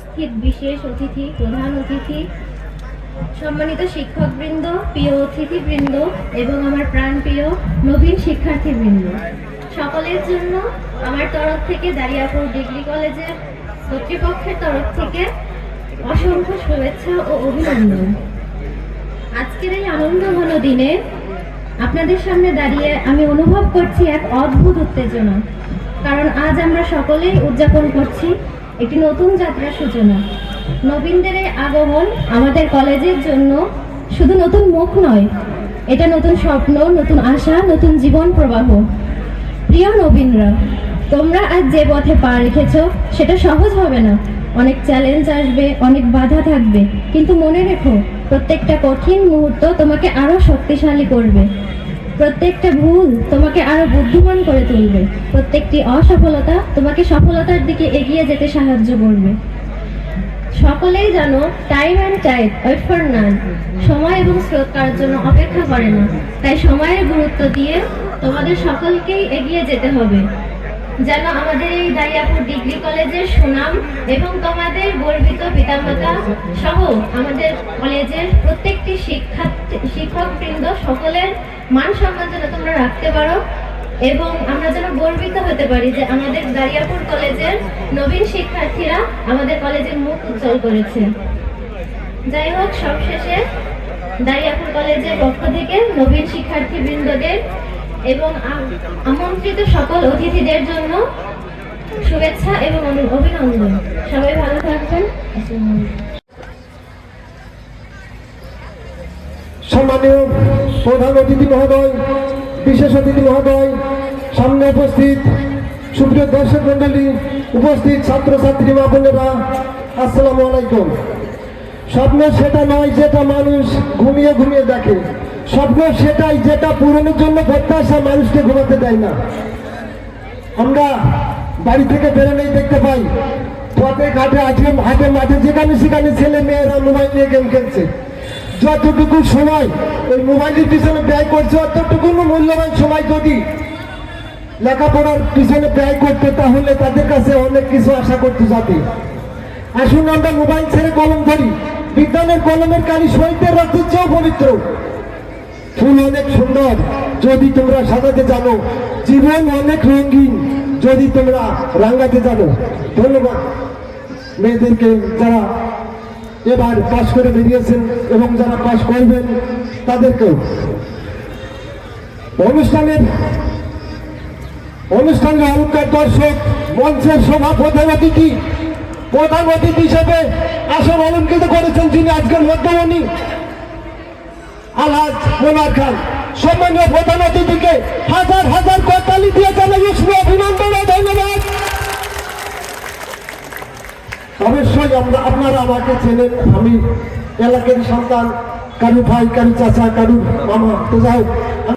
উপস্থিত বিশেষ অতিথি, প্রধান অতিথি, সম্মানিত শিক্ষকবৃন্দ, প্রিয় অতিথিবৃন্দ এবং আমার প্রাণপ্রিয় নবীন শিক্ষার্থীবৃন্দ। সকলের জন্য আমার তরফ থেকে দারিয়াপুর ডিগ্রি কলেজের কর্তৃপক্ষের তরফ থেকে অসংখ্য শুভেচ্ছা ও অভিনন্দন। আজকের এই আনন্দঘন দিনে আপনাদের সামনে দাঁড়িয়ে আমি অনুভব করছি এক অদ্ভুত উত্তেজনা, কারণ আজ আমরা সকলেই উদযাপন করছি একটি নতুন যাত্রার সূচনা। নবীনদের এই আগমন আমাদের কলেজের জন্য শুধু নতুন মুখ নয়, এটা নতুন স্বপ্ন, নতুন আশা, নতুন জীবন প্রবাহ। প্রিয় নবীনরা, তোমরা আজ যে পথে পা রেখেছ, সেটা সহজ হবে না। অনেক চ্যালেঞ্জ আসবে, অনেক বাধা থাকবে। কিন্তু মনে রেখো, প্রত্যেকটা কঠিন মুহূর্ত তোমাকে আরও শক্তিশালী করবে। প্রত্যেকটা ভুল তোমাকে আরও বুদ্ধিমান করে তুলবে। প্রত্যেকটি অসফলতা তোমাকে সফলতার দিকে এগিয়ে যেতে সাহায্য করবে। সকলেই জানো time and tide wait for none সময় এবং স্রোত কার জন্য অপেক্ষা করে না। তাই সময়ের গুরুত্ব দিয়ে তোমাদের সকলকেই এগিয়ে যেতে হবে। যেন আমাদের এই দারিয়াপুর ডিগ্রি কলেজের সুনাম এবং তোমাদের গর্বিত পিতামাতা সহ আমাদের কলেজের প্রত্যেকটি শিক্ষার্থী, শিক্ষকবৃন্দ সকলের মান সম্মান যেন তোমরা রাখতে পারো এবং আমরা যেন গর্বিত হতে পারি যে আমাদের দারিয়াপুর কলেজের নবীন শিক্ষার্থীরা আমাদের কলেজের মুখ উজ্জ্বল করেছে। যাই হোক, সবশেষে দারিয়াপুর কলেজের পক্ষ থেকে নবীন শিক্ষার্থী বৃন্দদের এবং আমন্ত্রিত সকল অতিথিদের জন্য শুভেচ্ছা এবং অভিনন্দন। সবাই ভালো থাকবেন। সম্মানীয় প্রধান অতিথি মহোদয়, বিশেষ অতিথি মহোদয়, সামনে উপস্থিত সুপ্রিয় দর্শক মন্ডলী উপস্থিত ছাত্রছাত্রী মা বোনেরা, আসসালামু আলাইকুম। স্বপ্ন সেটা নয় যেটা মানুষ ঘুমিয়ে ঘুমিয়ে দেখে। স্বপ্ন সেটাই যেটা পূরণের জন্য প্রত্যাশা মানুষকে ঘুমাতে দেয় না। আমরা বাড়ি থেকে বেরোলেই দেখতে পাই, পথে, ঘাটে আজকে হাটে মাঠে যেখানে সেখানে ছেলে মেয়েরা মোবাইল নিয়ে গেম খেলছে। যতটুকু সময় ওই মোবাইলের পিছনে ব্যয় করছে অতটুকু মূল্যবান সময় যদি লেখাপড়ার পিছনে ব্যয় করতে, তাহলে তাদের কাছে অনেক কিছু আশা করতে যাবে। আসুন আমরা মোবাইল ছেড়ে কলম ধরি। বিজ্ঞানের কলমের কালি শহীদের রক্তের চেয়েও পবিত্র। ফুল অনেক সুন্দর, যদি তোমরা সাজাতে জানো। জীবন অনেক রঙিন, যদি তোমরা রাঙ্গাতে জানো। ধন্যবাদ। মেয়েদেরকে যারা এবার পাশ করে বেরিয়েছেন এবং যারা পাশ করবেন, তাদেরকেও। অনুষ্ঠানের অনুষ্ঠানের অলঙ্কার দর্শক, মঞ্চের সভা প্রধান অতিথি প্রধান অতিথি হিসেবে আসন অলঙ্কৃত করেছেন যিনি আজকের মধ্যমণি। আলহাজ মোনার খান সম্মানীয় প্রধান অতিথিকে হাজার হাজার করতালি দিয়ে জানাই উষ্ণ অভিনন্দন ও ধন্যবাদ। অবশ্যই আমরা আপনারা আমাকে চেনেন আমি এলাকার সন্তান, কারু ভাই, কারু চাচা, কারু মামা, তো যাই